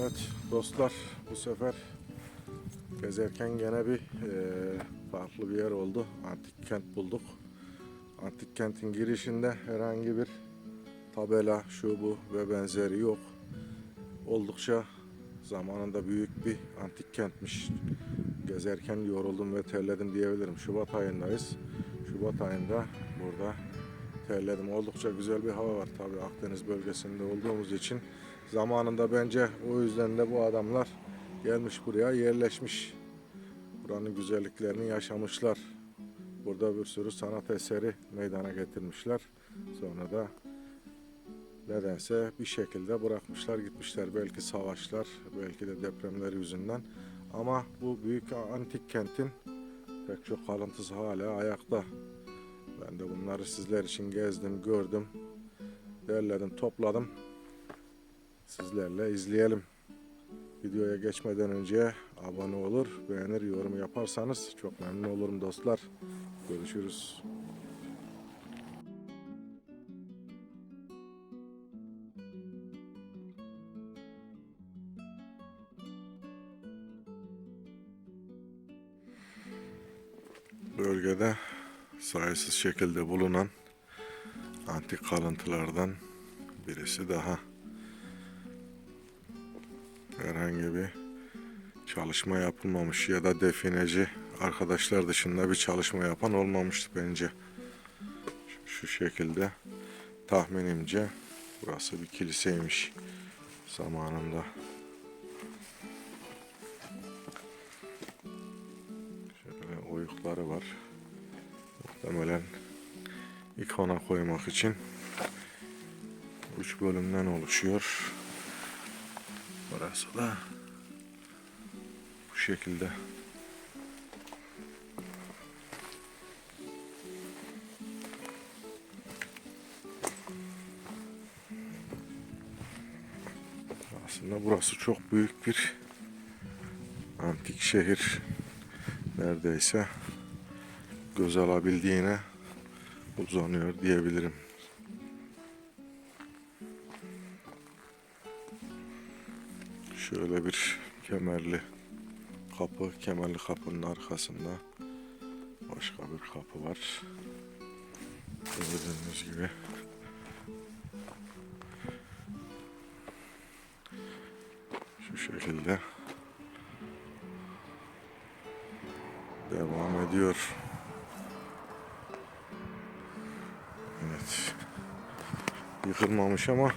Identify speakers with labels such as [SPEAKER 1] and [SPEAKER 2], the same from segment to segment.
[SPEAKER 1] Evet dostlar bu sefer gezerken gene bir eee, farklı bir yer oldu. Antik kent bulduk. Antik kentin girişinde herhangi bir tabela, şu bu ve benzeri yok. Oldukça zamanında büyük bir antik kentmiş. Gezerken yoruldum ve terledim diyebilirim. Şubat ayındayız. Şubat ayında burada terledim. Oldukça güzel bir hava var tabii Akdeniz bölgesinde olduğumuz için. Zamanında bence o yüzden de bu adamlar gelmiş buraya yerleşmiş. Buranın güzelliklerini yaşamışlar. Burada bir sürü sanat eseri meydana getirmişler. Sonra da nedense bir şekilde bırakmışlar gitmişler. Belki savaşlar, belki de depremler yüzünden. Ama bu büyük antik kentin pek çok kalıntısı hala ayakta. Ben de bunları sizler için gezdim, gördüm, derledim, topladım. Sizlerle izleyelim. Videoya geçmeden önce abone olur, beğenir, yorum yaparsanız çok memnun olurum dostlar. Görüşürüz. Bölgede sayısız şekilde bulunan antik kalıntılardan birisi daha. Herhangi bir çalışma yapılmamış ya da defineci arkadaşlar dışında bir çalışma yapan olmamıştı bence. Şu, şekilde tahminimce burası bir kiliseymiş zamanında. Şöyle oyukları var. Muhtemelen ikona koymak için üç bölümden oluşuyor. Burası da bu şekilde. Aslında burası çok büyük bir antik şehir. Neredeyse göz alabildiğine uzanıyor diyebilirim. Şöyle bir kemerli kapı, kemerli kapının arkasında başka bir kapı var. Gördüğünüz gibi. Şu şekilde devam ediyor. Evet. Yıkılmamış ama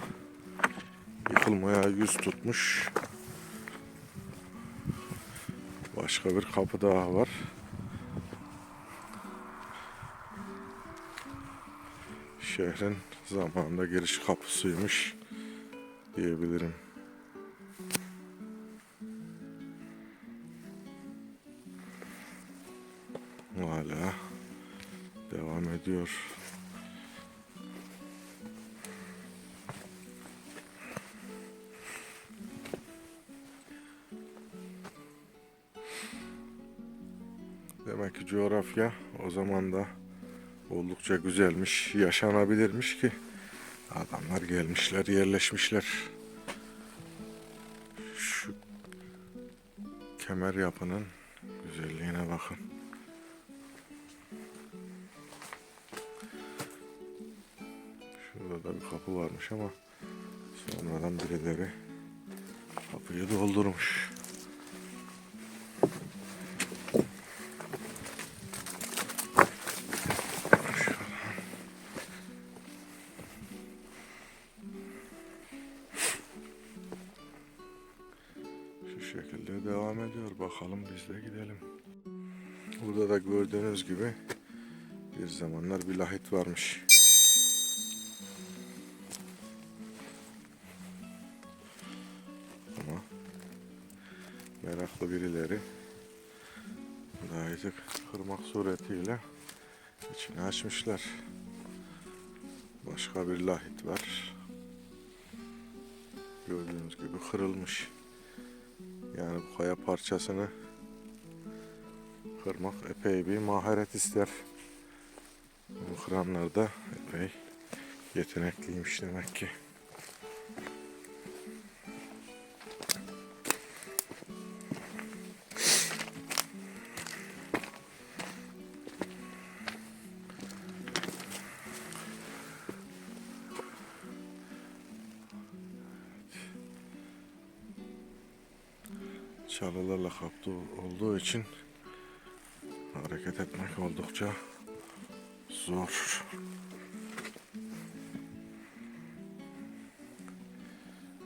[SPEAKER 1] yıkılmaya yüz tutmuş. Başka bir kapı daha var. Şehrin zamanında giriş kapısıymış diyebilirim. Hala devam ediyor. Demek ki coğrafya o zaman da oldukça güzelmiş, yaşanabilirmiş ki adamlar gelmişler, yerleşmişler. Şu kemer yapının güzelliğine bakın. Şurada da bir kapı varmış ama sonradan birileri kapıyı doldurmuş. Bakalım biz de gidelim. Burada da gördüğünüz gibi bir zamanlar bir lahit varmış. Ama meraklı birileri lahiti kırmak suretiyle içini açmışlar. Başka bir lahit var. Gördüğünüz gibi kırılmış. Yani bu kaya parçasını kırmak epey bir maharet ister. Bu kıranlar da epey yetenekliymiş demek ki. Çalılarla kaplı olduğu için hareket etmek oldukça zor.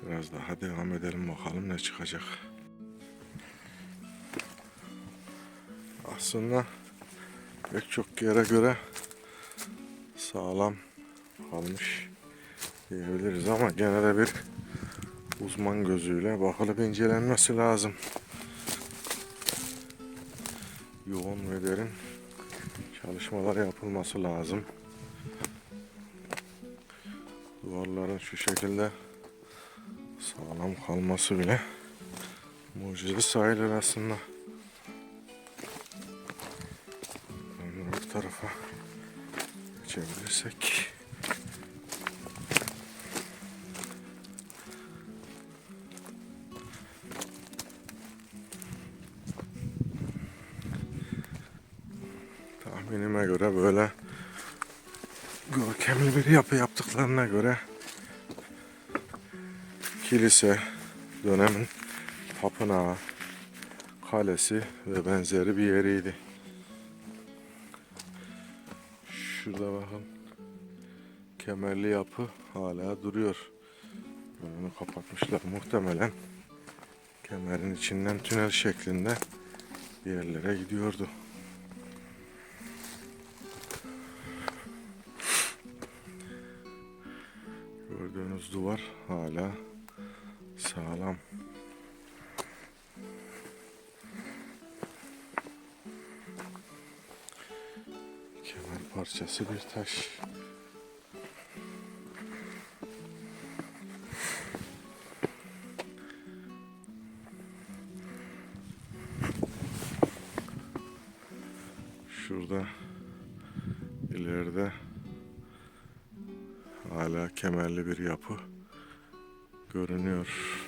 [SPEAKER 1] Biraz daha devam edelim bakalım ne çıkacak. Aslında pek çok yere göre sağlam kalmış diyebiliriz ama gene de bir uzman gözüyle bakılıp incelenmesi lazım. Derin çalışmalar yapılması lazım. Duvarların şu şekilde sağlam kalması bile mucize sayılır aslında. Öbür tarafa geçebilirsek. Kilise dönemin tapınağı, kalesi ve benzeri bir yeriydi. Şurada bakın kemerli yapı hala duruyor. Önünü kapatmışlar muhtemelen. Kemerin içinden tünel şeklinde bir yerlere gidiyordu. Gördüğünüz duvar hala sağlam. Kemer parçası bir taş. Şurada ileride hala kemerli bir yapı görünüyor.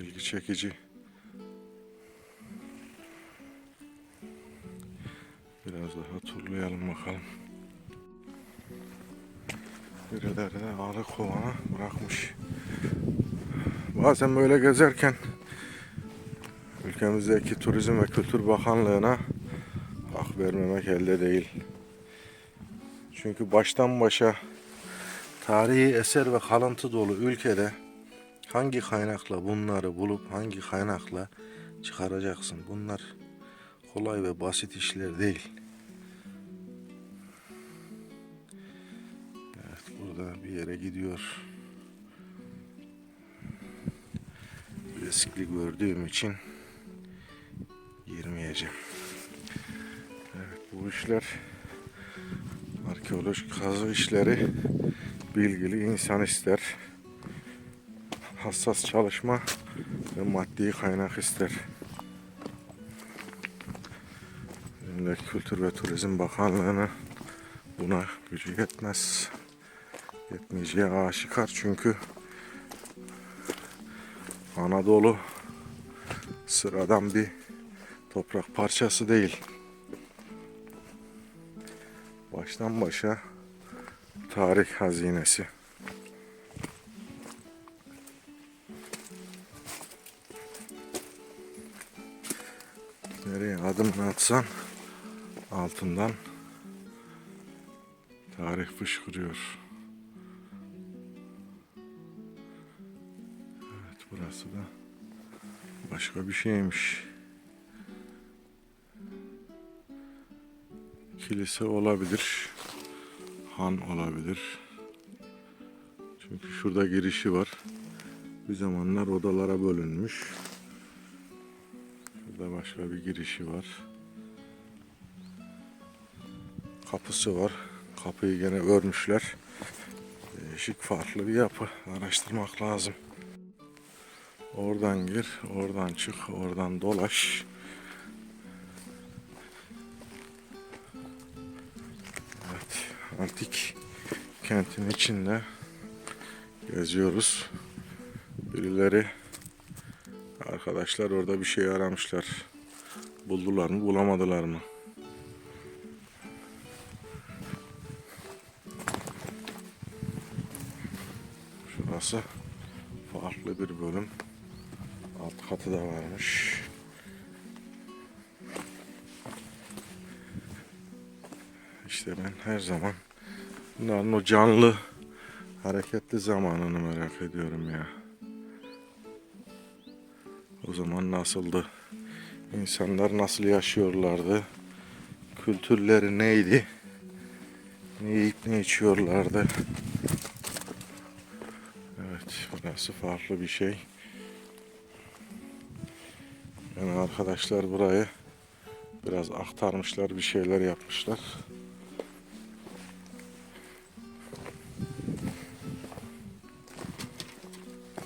[SPEAKER 1] İlgi çekici. Biraz daha turlayalım bakalım. Birileri de arı kovana bırakmış. Bazen böyle gezerken ülkemizdeki Turizm ve Kültür Bakanlığı'na hak vermemek elde değil. Çünkü baştan başa tarihi eser ve kalıntı dolu ülkede hangi kaynakla bunları bulup hangi kaynakla çıkaracaksın? Bunlar kolay ve basit işler değil. Evet burada bir yere gidiyor. riskli gördüğüm için girmeyeceğim. Evet bu işler arkeolojik kazı işleri bilgili insan ister. Hassas çalışma ve maddi kaynak ister. Emlak Kültür ve Turizm Bakanlığı'nın buna gücü yetmez. Yetmeyeceği aşikar çünkü Anadolu sıradan bir toprak parçası değil. Baştan başa tarih hazinesi. Atsan altından tarih fışkırıyor. Evet burası da başka bir şeymiş. Kilise olabilir. Han olabilir. Çünkü şurada girişi var. Bir zamanlar odalara bölünmüş. Şurada başka bir girişi var. Kapısı var. Kapıyı gene örmüşler. Değişik farklı bir yapı. Araştırmak lazım. Oradan gir, oradan çık, oradan dolaş. Evet, antik kentin içinde geziyoruz. Birileri Arkadaşlar orada bir şey aramışlar. Buldular mı bulamadılar mı? Şurası farklı bir bölüm. Alt katı da varmış. İşte ben her zaman bunların o canlı hareketli zamanını merak ediyorum ya. O zaman nasıldı? İnsanlar nasıl yaşıyorlardı? Kültürleri neydi? Ne yiyip ne içiyorlardı? Burası farklı bir şey. Yani arkadaşlar burayı biraz aktarmışlar, bir şeyler yapmışlar.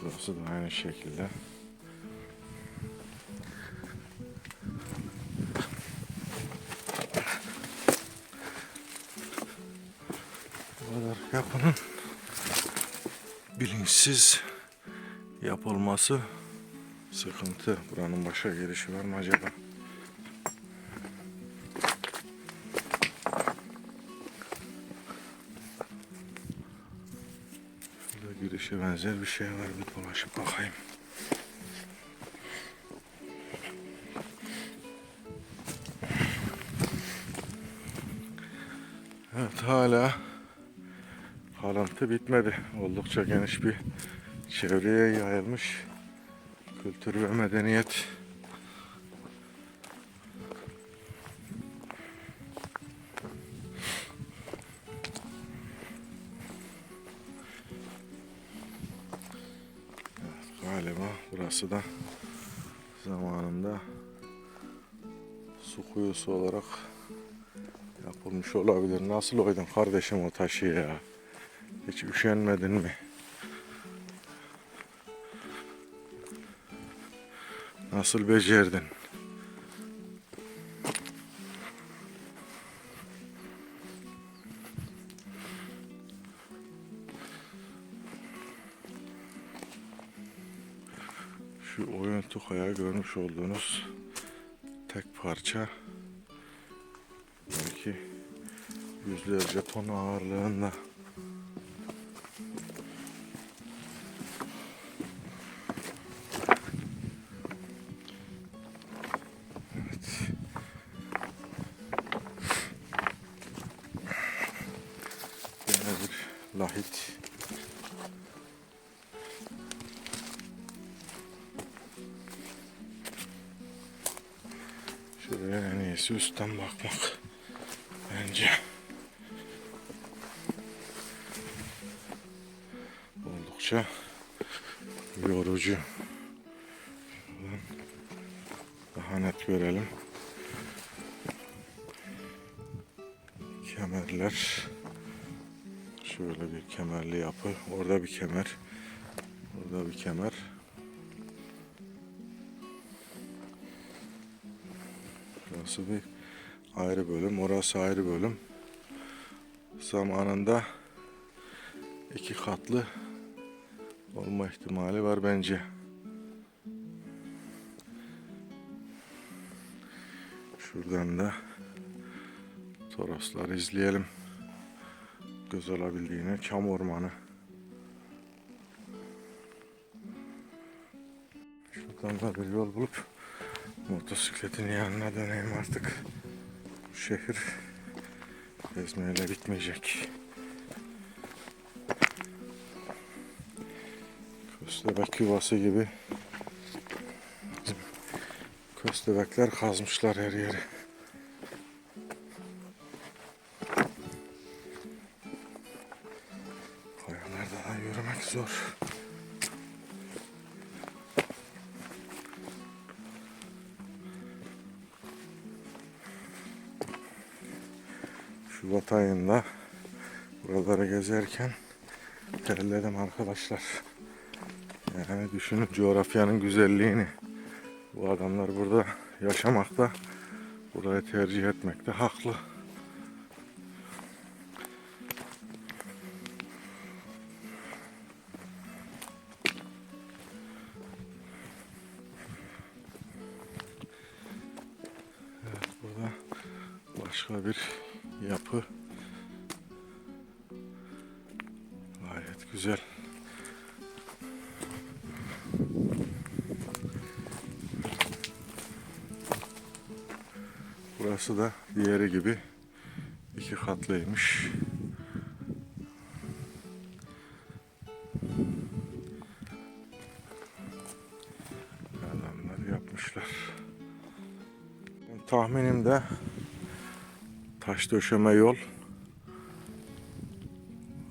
[SPEAKER 1] Burası da aynı şekilde. Bu kadar yapının bilinçsiz yapılması sıkıntı. Buranın başka girişi var mı acaba? Şurada girişe benzer bir şey var. Bir dolaşıp bakayım. Evet hala kalıntı bitmedi. Oldukça geniş bir çevreye yayılmış kültür ve medeniyet. Galiba burası da zamanında su kuyusu olarak yapılmış olabilir. Nasıl oydun kardeşim o taşı ya? Hiç üşenmedin mi? Nasıl becerdin? Şu oyun tukaya görmüş olduğunuz tek parça belki yüzlerce ton ağırlığında. Üstten bakmak. Bence. Oldukça yorucu. Daha net görelim. Kemerler. Şöyle bir kemerli yapı. Orada bir kemer. Orada bir kemer. Burası bir ayrı bölüm. Orası ayrı bölüm. Zamanında iki katlı olma ihtimali var bence. Şuradan da Torosları izleyelim. Göz olabildiğine çam ormanı. Şuradan da bir yol bulup motosikletin yanına döneyim artık. Şehir gezmeyle bitmeyecek. Köstebek yuvası gibi köstebekler kazmışlar her yeri. Kayalarda da yürümek zor. Şubat ayında buraları gezerken terledim arkadaşlar. Yani düşünün coğrafyanın güzelliğini. Bu adamlar burada yaşamakta, burayı tercih etmekte haklı. Burada başka bir yapı. Gayet güzel. Burası da diğeri gibi iki katlıymış. Adamlar yapmışlar. Tahminim de taş döşeme yol.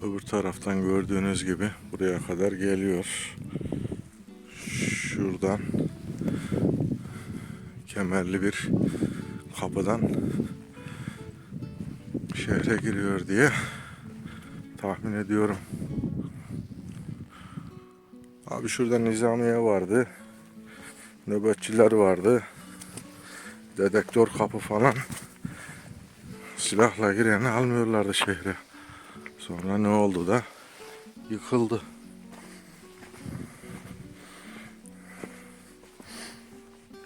[SPEAKER 1] Öbür taraftan gördüğünüz gibi buraya kadar geliyor. Şuradan kemerli bir kapıdan şehre giriyor diye tahmin ediyorum. Abi şurada nizamiye vardı. Nöbetçiler vardı. Dedektör kapı falan. Silahla gireni almıyorlardı şehre. Sonra ne oldu da yıkıldı.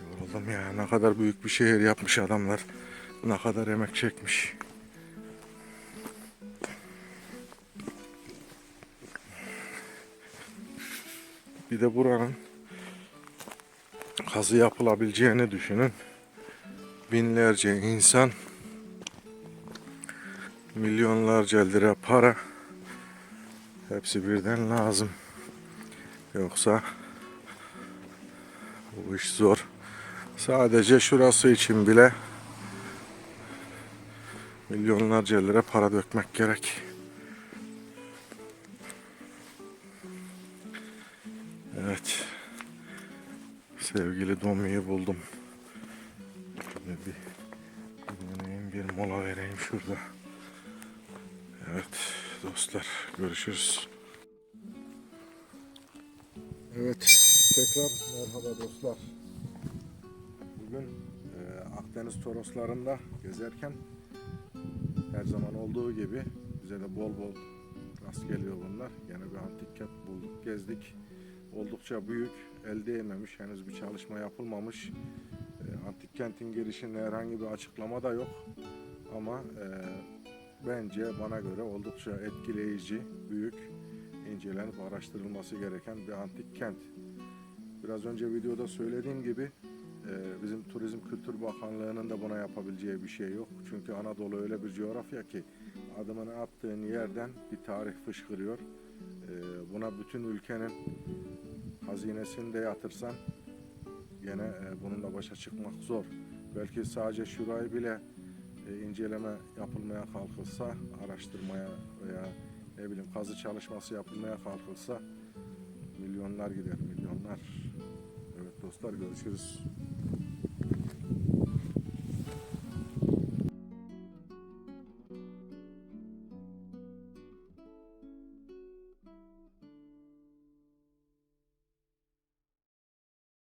[SPEAKER 1] Yoruldum ya ne kadar büyük bir şehir yapmış adamlar. Ne kadar emek çekmiş. Bir de buranın kazı yapılabileceğini düşünün. Binlerce insan milyonlarca lira para hepsi birden lazım. Yoksa bu iş zor. Sadece şurası için bile milyonlarca lira para dökmek gerek. Evet. Sevgili Domi'yi buldum. Şöyle bir bir mola vereyim şurada. Evet dostlar görüşürüz. Evet tekrar merhaba dostlar. Bugün e, Akdeniz Toroslarında gezerken her zaman olduğu gibi bize de bol bol rast geliyor bunlar. Yine bir antik kent bulduk, gezdik. Oldukça büyük, el değmemiş, henüz bir çalışma yapılmamış. E, antik kentin girişinde herhangi bir açıklama da yok. Ama e, bence bana göre oldukça etkileyici, büyük, incelenip araştırılması gereken bir antik kent. Biraz önce videoda söylediğim gibi e, bizim Turizm Kültür Bakanlığı'nın da buna yapabileceği bir şey yok. Çünkü Anadolu öyle bir coğrafya ki adımını attığın yerden bir tarih fışkırıyor. E, buna bütün ülkenin hazinesini de yatırsan gene e, bununla başa çıkmak zor. Belki sadece şurayı bile e, inceleme yapılmaya kalkılsa, araştırmaya veya ne bileyim kazı çalışması yapılmaya kalkılsa milyonlar gider, milyonlar. Evet dostlar görüşürüz.